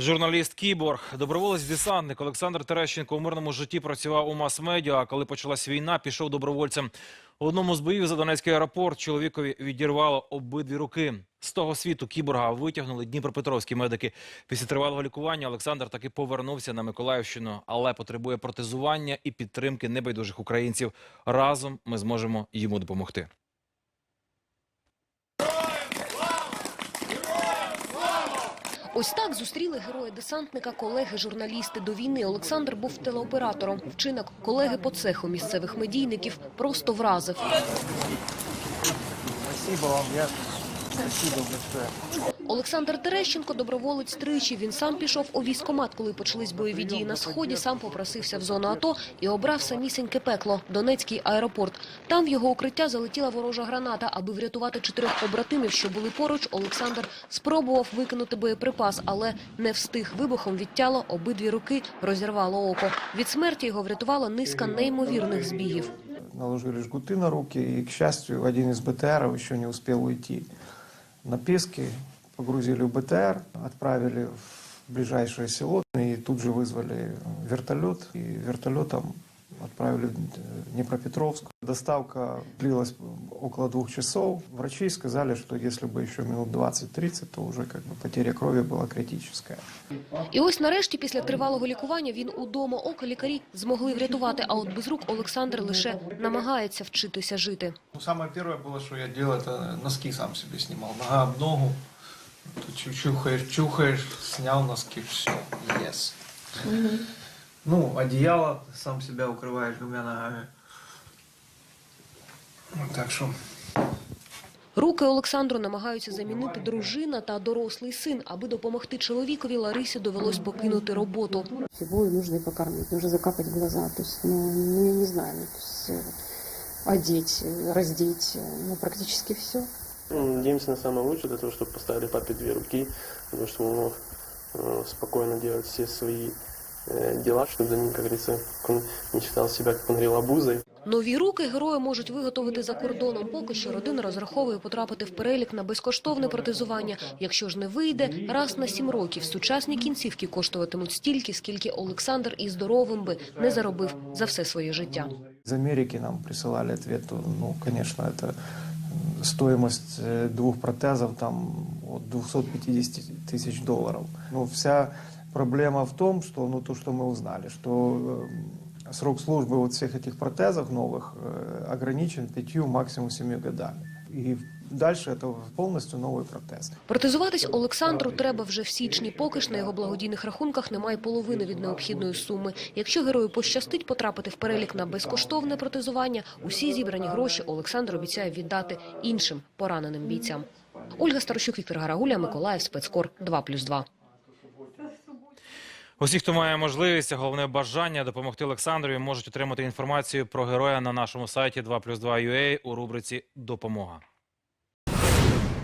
Журналіст Кіборг, доброволець-десантник Олександр Терещенко у мирному житті працював у мас-медіа. А коли почалась війна, пішов добровольцем. У одному з боїв за Донецький аеропорт чоловікові відірвало обидві руки. З того світу кіборга витягнули дніпропетровські медики. Після тривалого лікування Олександр таки повернувся на Миколаївщину, але потребує протезування і підтримки небайдужих українців. Разом ми зможемо йому допомогти. Ось так зустріли героя-десантника колеги журналісти до війни. Олександр був телеоператором. Вчинок колеги по цеху місцевих медійників просто вразив. Спасибо вам. Олександр Терещенко доброволець тричі. Він сам пішов у військкомат, коли почались бойові дії на сході. Сам попросився в зону АТО і обрав самісіньке пекло – Донецький аеропорт. Там в його укриття залетіла ворожа граната. Аби врятувати чотирьох побратимів, що були поруч, Олександр спробував викинути боєприпас, але не встиг. Вибухом відтяло обидві руки, розірвало око. Від смерті його врятувала низка неймовірних збігів. Наложили жгуты на руки, и, к счастью, один из БТРов еще не успел уйти. На пески, погрузили в БТР, отправили в ближайшее село, и тут же вызвали вертолет, и вертолетом отправили в Днепропетровск. Доставка длилась около двух часов. Врачи сказали, что если бы еще минут 20-30, то уже как бы потеря крови была критическая. І ось нарешті, після тривалого лікування, він удома. Око лікарі змогли врятувати, а от без рук Олександр лише намагається вчитися жити. Ну, самое первое было, что я делал, это носки сам себе снимал. Нога об ногу, Ты чу- чухаешь, чухаешь, снял носки, все, yes. Ну, одеяло сам себя укрываешь двумя ногами. Вот так что Руки Олександру намагаються замінити дружина та дорослий син. Аби допомогти чоловікові, Ларисі довелось покинути роботу. Всего и нужно и покормить, нужно закапать глаза, то есть, ну, ну, я не знаю, ну, то есть, э, одеть, э, раздеть, э, ну, практически все. Ну, Надеемся на самое лучшее, для того, чтобы поставили папе две руки, для того, чтобы он мог э, спокойно делать все свои э, дела, чтобы за ним, как говорится, он не считал себя, как он говорил, обузой. Нові руки герої можуть виготовити за кордоном. Поки що родина розраховує потрапити в перелік на безкоштовне протезування. Якщо ж не вийде, раз на сім років сучасні кінцівки коштуватимуть стільки, скільки Олександр і здоровим би не заробив за все своє життя. Из Америки нам присылали ответ, то, ну, конечно, это м, стоимость э, двух протезов там от 250 тысяч долларов. Ну, вся проблема в том, что, ну, то, что мы узнали, что э, срок службы вот всех этих протезов новых э, ограничен пятью, максимум семи годами. И дальше это полностью новый протез. Протезуватись Олександру треба вже в січні. Поки ж на його благодійних рахунках немає половини від необхідної суми. Якщо герою пощастить потрапити в перелік на безкоштовне протезування, усі зібрані гроші Олександр обіцяє віддати іншим пораненим бійцям. Ольга Старощук, Віктор Гарагуля, Миколаїв, Спецкор 2+,2. Усі, хто має можливість, головне бажання допомогти Олександрові, можуть отримати інформацію про героя на нашому сайті 2+,2 UA у рубриці «Допомога».